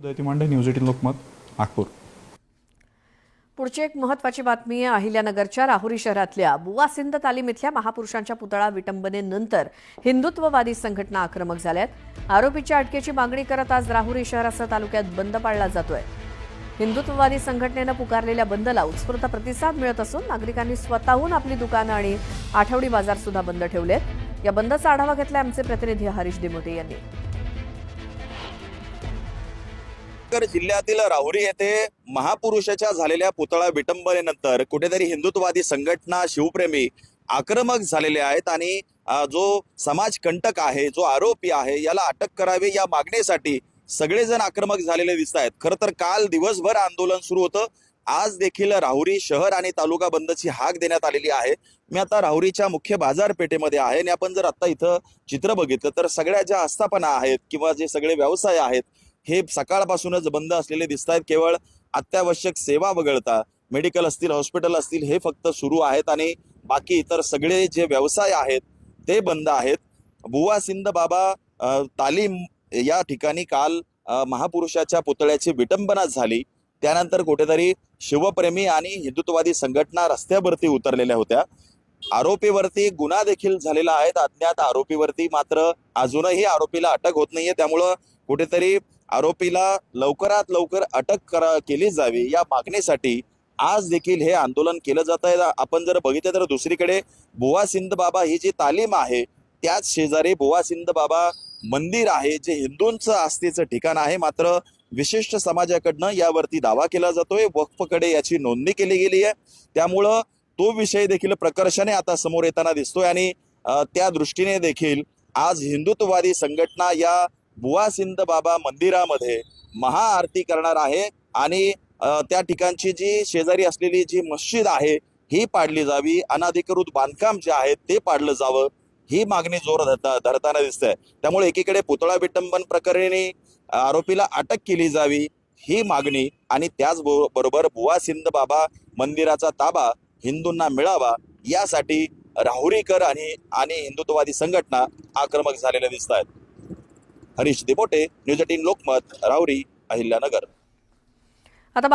उदयती Mande news eighteen Lokmat Nagpur. पुढची एक महत्वाची बातमी आहे अहिल्यानगरच्या राहुरी शहरातल्या बुवा सिंध तालीम इथल्या महापुरुषांच्या पुतळा विटंबनेनंतर हिंदुत्ववादी संघटना आक्रमक झाल्यात. आरोपीच्या अटकेची मागणी करत आज राहुरी शहरासह तालुक्यात बंद पाळला जातोय. हिंदुत्ववादी संघटनेनं पुकारलेल्या बंदला उत्स्फूर्त प्रतिसाद मिळत असून नागरिकांनी स्वतःहून आपली दुकानं आणि आठवडी बाजार सुद्धा बंद ठेवलेत. या बंदचा आढावा घेतलाय आमचे प्रतिनिधी हरीश दिमोटे यांनी. नगर जिल्ह्यातील राहुरी येथे महापुरुषाच्या झालेल्या पुतळा विटंबनेनंतर कुठेतरी हिंदुत्ववादी संघटना शिवप्रेमी आक्रमक झालेले आहेत आणि जो समाज कंटक आहे जो आरोपी आहे याला अटक करावी या मागणीसाठी सगळेजण आक्रमक झालेले दिसत आहेत. खरं तर काल दिवसभर आंदोलन सुरू होतं. आज देखील राहुरी शहर आणि तालुका बंदची हाक देण्यात आलेली आहे. मी आता राहुरीच्या मुख्य बाजारपेठेमध्ये आहे आणि आपण जर आता इथं चित्र बघितलं तर सगळ्या ज्या आस्थापना आहेत किंवा जे सगळे व्यवसाय आहेत हे सकाळपासूनच बंद असलेले दिसत आहेत केवळ अत्यावश्यक सेवा वगळता मेडिकल असतील हॉस्पिटल असतील हे फक्त सुरू आहेत आणि बाकी इतर सगळे जे व्यवसाय आहेत ते बंद आहेत. बुवा सिंध बाबा तालीम या ठिकाणी काल महापुरुषाच्या पुतळ्याची विटंबना झाली. त्यानंतर कुठेतरी शिवप्रेमी आणि हिंदुत्ववादी संघटना रस्त्यावरती उतरलेल्या होत्या. आरोपीवरती गुन्हा देखील झालेला आहे. अज्ञात आरोपीवरती मात्र अजूनही आरोपीला अटक होत नाहीये. त्यामुळं कुठेतरी आरोपीला लवकरात लवकर अटक करा केली जावी. या मागणीसाठी आज देखील हे आंदोलन केलं जात आहे. आपण जर बघितलं तर दुसरीकडे बुवा सिंध बाबा ही जी तालीम आहे त्याच शेजारी बुवा सिंध बाबा मंदिर आहे जे हिंदूंचं आस्थेचं ठिकाण आहे. मात्र विशिष्ट समाजाकडनं यावरती दावा केला जातोय. वक्फकडे याची नोंदणी केली गेली आहे त्यामुळं तो विषय देखील प्रकर्षाने आता समोर येताना दिसतोय आणि त्या दृष्टीने देखील आज हिंदुत्ववादी संघटना या बुवा सिंध बाबा मंदिरामध्ये महाआरती करणार आहे आणि त्या ठिकाणची जी शेजारी असलेली जी मस्जिद आहे ही पाडली जावी. अनाधिकृत बांधकाम जे आहे ते पाडलं जावं. ही मागणी जोर धरता धरताना दिसत आहे त्यामुळे एकीकडे पुतळा विटंबन प्रकरणी आरोपीला अटक केली जावी ही मागणी. आणि त्याच बरोबर बुवा सिंध बाबा मंदिराचा ताबा हिंदूंना मिळावा यासाठी राहुरीकर आणि आणि हिंदुत्ववादी संघटना आक्रमक झालेल्या दिसत आहेत हरीश दिबोटे न्यूज एटीन लोकमत राहुरी अहिल्यानगर. आता